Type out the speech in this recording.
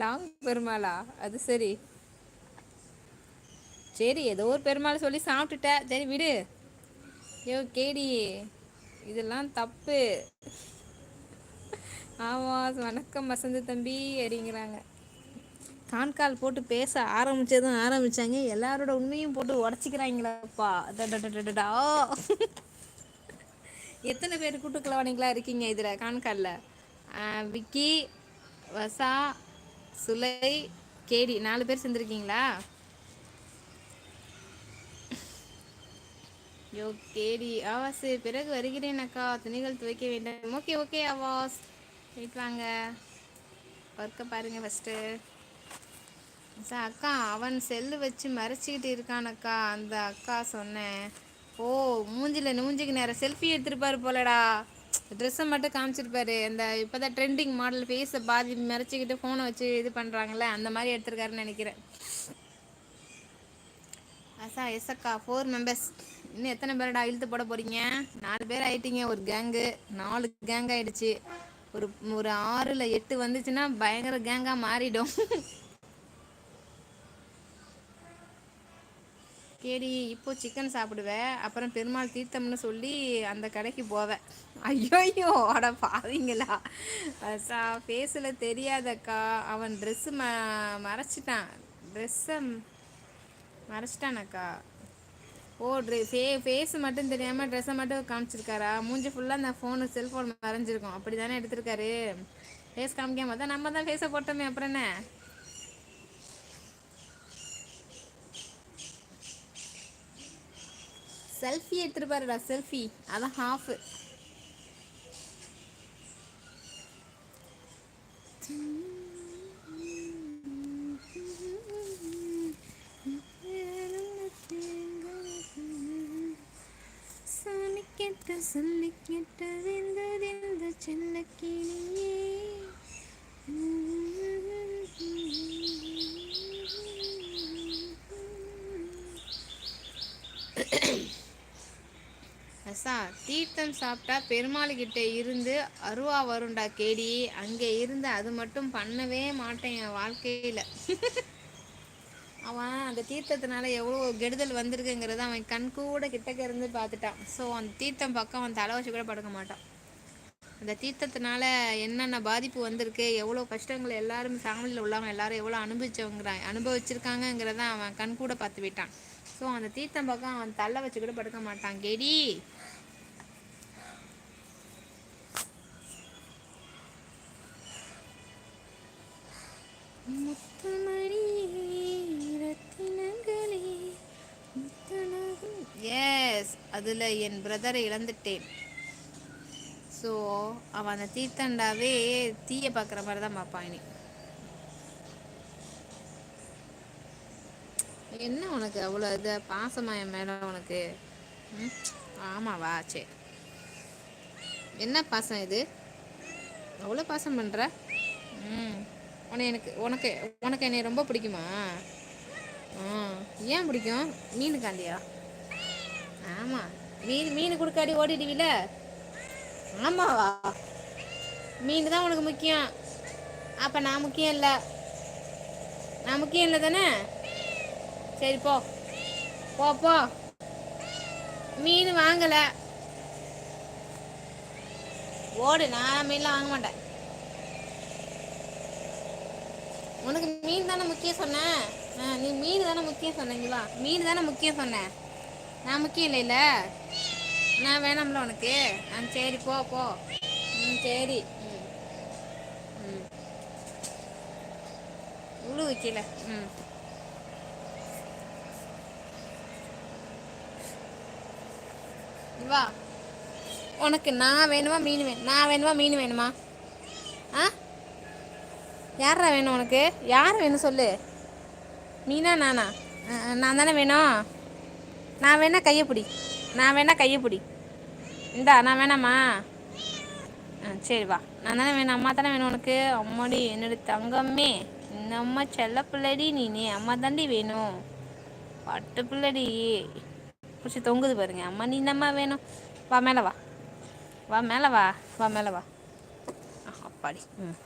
Long பெருமாளா? அது சரி. சரி ஏதோ ஒரு பெருமாள் சொல்லி சாப்பிட்டுட்ட. சரி விடு. ஐயோ கேடி. இதெல்லாம் தப்பு. ஆமாம் வணக்கம் வசந்த தம்பி அப்படிங்கிறாங்க. கான்கால் போட்டு பேச ஆரம்பித்ததும் ஆரம்பித்தாங்க எல்லாரோட உண்மையும் போட்டு உடச்சிக்கிறாங்களப்பா. எத்தனை பேர் பேரு கூட்டுக்கலவாணிங்களா இருக்கீங்க இதில் கான்காலில் விக்கி வசா சுலை கேடி நாலு பேர் செஞ்சுருக்கீங்களா யோ கேடி ஆவாஸ் பிறகு வருகிறேன் அக்கா. துணிகள் துவைக்க வேண்டும். Okay okay Awas. வெயிட் வாங்க. ஒர்க்க பாருங்க ஃபஸ்ட்டு சார் அக்கா அவன் செல்லு வச்சு மறைச்சிக்கிட்டு இருக்கான் அக்கா. அந்த அக்கா சொன்னேன். ஓ மூஞ்சில மூஞ்சிக்கு நேரம் செல்ஃபி எடுத்துருப்பாரு போலடா. ட்ரெஸ்ஸை மட்டும் காமிச்சிருப்பாரு. இந்த இப்போதான் ட்ரெண்டிங் மாடல் ஃபேஸை பாதி மறைச்சிக்கிட்டு ஃபோனை வச்சு இது பண்ணுறாங்களே அந்த மாதிரி எடுத்திருக்காருன்னு நினைக்கிறேன். அசா எஸ் அக்கா ஃபோர் மெம்பர்ஸ் இன்னும் எத்தனை பேரடா இழுத்து போட போறீங்க? நாலு பேர் ஆயிட்டீங்க ஒரு கேங்கு நாலு கேங் ஆயிடுச்சு. ஒரு ஒரு ஆறில் எட்டு வந்துச்சுன்னா பயங்கர கேங்காக மாறிடும். கேடி இப்போ சிக்கன் சாப்பிடுவேன் அப்புறம் பெருமாள் தீர்த்தம்னு சொல்லி அந்த கடைக்கு போவேன் ஐயோ ஐயோ அட பாவீங்களா? சா ஃபேஸில் தெரியாதக்கா. அவன் ட்ரெஸ்ஸு ம மறைச்சிட்டான். ட்ரெஸ்ஸை மறைச்சிட்டானக்கா. ஓ ட்ரெ ஃபே ஃபேஸ் மட்டும் தெரியாமல் ட்ரெஸ்ஸை மட்டும் காமிச்சிருக்காரா? மூஞ்சி ஃபுல்லாக அந்த ஃபோனு செல்ஃபோன் மறைஞ்சிருக்கும். அப்படி தானே எடுத்திருக்காரு. ஃபேஸ் காமிக்காம தான் நம்ம தான் ஃபேஸை போட்டோமே அப்புறம் என்ன? செல்ஃபி எடுத்துட்டு எடுத்துருப்பாருடா செல்ஃபி அதான் ஹாஃபு சொல்லிக்கெட்ட விந்து வெந்ததெந்த செல்லக்கிளியே அசா தீர்த்தம் சாப்பிட்டா பெருமாள்கிட்ட இருந்து அருவா வரும்டா கேடி. அங்கே இருந்து அது மட்டும் பண்ணவே மாட்டேன் என் வாழ்க்கையில். அவன் அந்த தீர்த்தத்தினால எவ்வளோ கெடுதல் வந்திருக்குங்கிறத அவன் கண் கூட கிட்டக்க இருந்து பார்த்துட்டான். ஸோ அந்த தீர்த்தம் பக்கம் அவன் தலை வச்சு கூட படுக்க மாட்டான். அந்த தீர்த்தத்தினால என்னென்ன பாதிப்பு வந்திருக்கு எவ்வளோ கஷ்டங்கள் எல்லாரும் ஃபேமிலியில் உள்ளவங்க எல்லாரும் எவ்வளோ அனுபவிச்சவங்கிறான் அனுபவிச்சிருக்காங்கங்கிறத அவன் கண் கூட பார்த்து விட்டான். ஸோ அந்த தீர்த்தம் பக்கம் அவன் தலை வச்சு கூட படுக்க மாட்டான். கெடி எஸ் அதில் என் பிரதரை இழந்துட்டேன். ஸோ அவன் அந்த தீர்த்தண்டாவே தீய பார்க்குற மாதிரி தான் பார்ப்பான் இனி. என்ன உனக்கு அவ்வளோ இது? பாசமா என் மேலே உனக்கு? ம்? ஆமாவா சரி என்ன பாசம் இது? அவ்வளோ பாசம் பண்ணுற ம். உன எனக்கு உனக்கு உனக்கு என்னை ரொம்ப பிடிக்குமா? ஆ ஏன் பிடிக்கும்? மீன் காண்டியா ஆமாம் மீன் மீன் கொடுக்காடி ஓடிடுவீல? ஆமாவா? மீன் தான் உனக்கு முக்கியம். அப்போ நான் முக்கியம் இல்லை. நான் முக்கியம் இல்லை தானே? சரி போ. போ போ. மீன் வாங்கலை. ஓடு நான் மீன்லாம் வாங்க மாட்டேன். உனக்கு மீன் தானே முக்கியம் சொன்னேன் ஆ, நீ மீன் தானே முக்கியம் சொன்னீங்களா மீன் தானே முக்கியம் சொன்னேன் நான் முக்கியம் இல்லைல்ல நான் வேணாம்ல உனக்கு. ஆ சரி போ போ. ம் சரி. ம். ம். உழு வைக்கல. ம். வா. உனக்கு நான் வேணுமா மீன் வேணும் நான் வேணுமா மீன் வேணுமா? ஆ? யாரா வேணும் உனக்கு? யார் வேணும் சொல்லு? மீனா நானா? நான் தானே வேணும்? நான் வேணா கையை பிடி. நான் வேணா கையை பிடி. இந்தா நான் வேணாமா? ஆ சரி வா. நான் தானே வேணும்? அம்மா தானே வேணும் உனக்கு? அம்மாடி என்னோட தங்கம்மே. இந்த அம்மா செல்ல பிள்ளடி நீ அம்மா தாண்டி வேணும். பட்டு பிள்ளடி. பிடிச்சி தொங்குது பாருங்க. அம்மா நீ என்னம்மா வேணும்? வா மேலே வா. வா மேலே வா. வா மேலே வா. அப்பாடி. ம்.